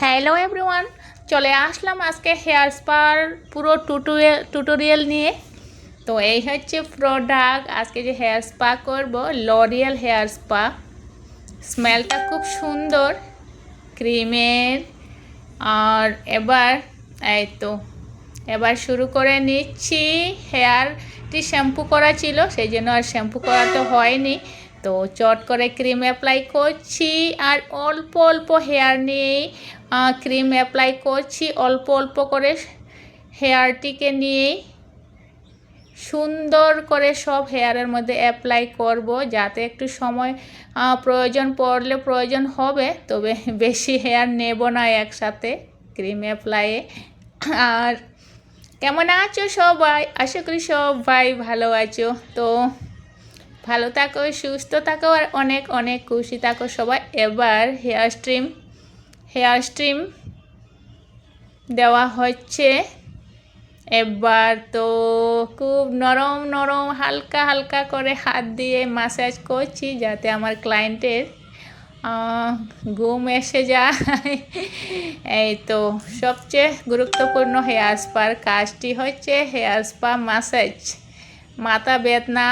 Hello everyone চলে আসলাম আজকে হেয়ার স্পার পুরো টুটোরিয়াল টুটোরিয়াল নিয়ে। তো এই হচ্ছে প্রোডাক্ট আজকে যে হেয়ার স্পা করব লরিয়াল হেয়ার স্পা স্মেলটা খুব সুন্দর ক্রিমের আর এবার, এই তো, এবার শুরু করে নিচ্ছি। হেয়ারটি শ্যাম্পু করা ছিল, সেই জন্য আর শ্যাম্পু করা তো হয়নি। তো চট করে ক্রিম অ্যাপ্লাই করছি আর অল্প অল্প হেয়ার নিয়েই ক্রিম অ্যাপ্লাই করছি, অল্প অল্প করে হেয়ারটিকে নিয়েই সুন্দর করে সব হেয়ারের মধ্যে অ্যাপ্লাই করব যাতে একটু সময় প্রয়োজন পড়লে প্রয়োজন হবে, তবে বেশি হেয়ার নেব না একসাথে ক্রিম অ্যাপ্লাইয়ে আর কেমন আছো সবাই? আশা করি সবাই ভালো আছো। তো ভালো থাকো, সুস্থ থাকো আর অনেক অনেক খুশি থাকো সবাই। এবার হেয়ার স্ট্রিম হেয়ার স্ট্রিম দেওয়া হচ্ছে। এবার তো খুব নরম নরম, হালকা হালকা করে হাত দিয়ে মাসাজ করছি যাতে আমার ক্লায়েন্টের ঘুম এসে যায়। এই তো সবচেয়ে গুরুত্বপূর্ণ হেয়ার স্পার কাজটি হচ্ছে হেয়ার স্পা মাসাজ মাথা বেদনা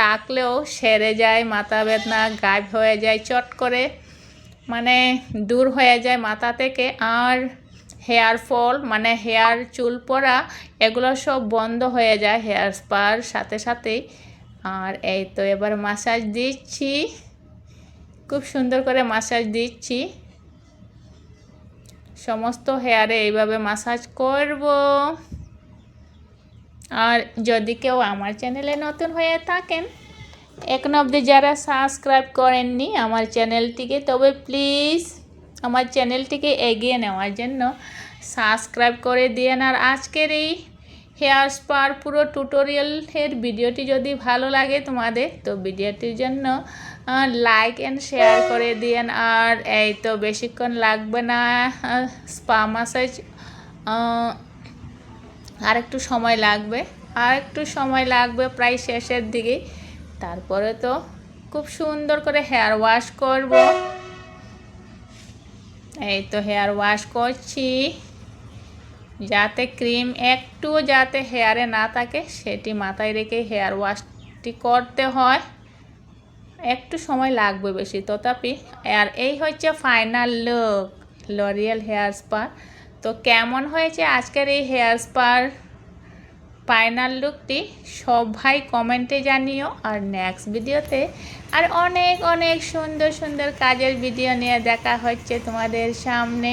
থাকলেও সেরে যায়, মাথা বেদনা গায়েব হয়ে যায়, চট করে মানে দূর হয়ে যায় মাথা থেকে। আর হেয়ার ফল মানে হেয়ার চুল পড়া, এগুলো সব বন্ধ হয়ে যায় হেয়ার স্পার সাথে সাথেই। আর এই তো এবার মাসাজ দিচ্ছি। খুব সুন্দর করে মাসাজ দিচ্ছি। সমস্ত হেয়ারে এইভাবে মাসাজ করব। আর যদি কেউ আমার চ্যানেলে নতুন হয়ে থাকেন এখন অবধি যারা সাবস্ক্রাইব করেননি আমার চ্যানেলটিকে, তবে প্লিজ আমার চ্যানেলটিকে এগিয়ে নেওয়ার জন্য সাবস্ক্রাইব করে দিয়েন। আর আজকের এই হেয়ার স্পার পুরো টিউটোরিয়ালের ভিডিওটি যদি ভালো লাগে তোমাদের, তো ভিডিওটির জন্য লাইক অ্যান্ড শেয়ার করে দিয়েন। আর এই তো বেশিক্ষণ লাগবে না স্পা মাসাজ আর একটু সময় লাগবে আর একটু সময় লাগবে প্রায় শেষের দিকে। তারপরে তো খুব সুন্দর করে হেয়ার ওয়াশ করব। এই তো হেয়ার ওয়াশ করছি। যাতে ক্রিম একটু যাতে হেয়ারে না থাকে, সেটি মাথায় রেখে হেয়ার ওয়াশটি করতে হয়। একটু সময় লাগবে বেশি, তথাপি, আর এই হচ্ছে final look L'Oreal hair spa তো কেমন হয়েছে আজকের এই হেয়ার স্পার ফাইনাল লুকটি? সবাই কমেন্টে জানিও। আর নেক্সট ভিডিওতে আর অনেক অনেক সুন্দর সুন্দর কাজের ভিডিও নিয়ে দেখা হচ্ছে তোমাদের সামনে।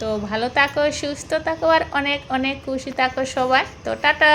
তো ভালো থাকো, সুস্থ থাকো, আর অনেক অনেক খুশি থাকো সবাই। তো টাটা!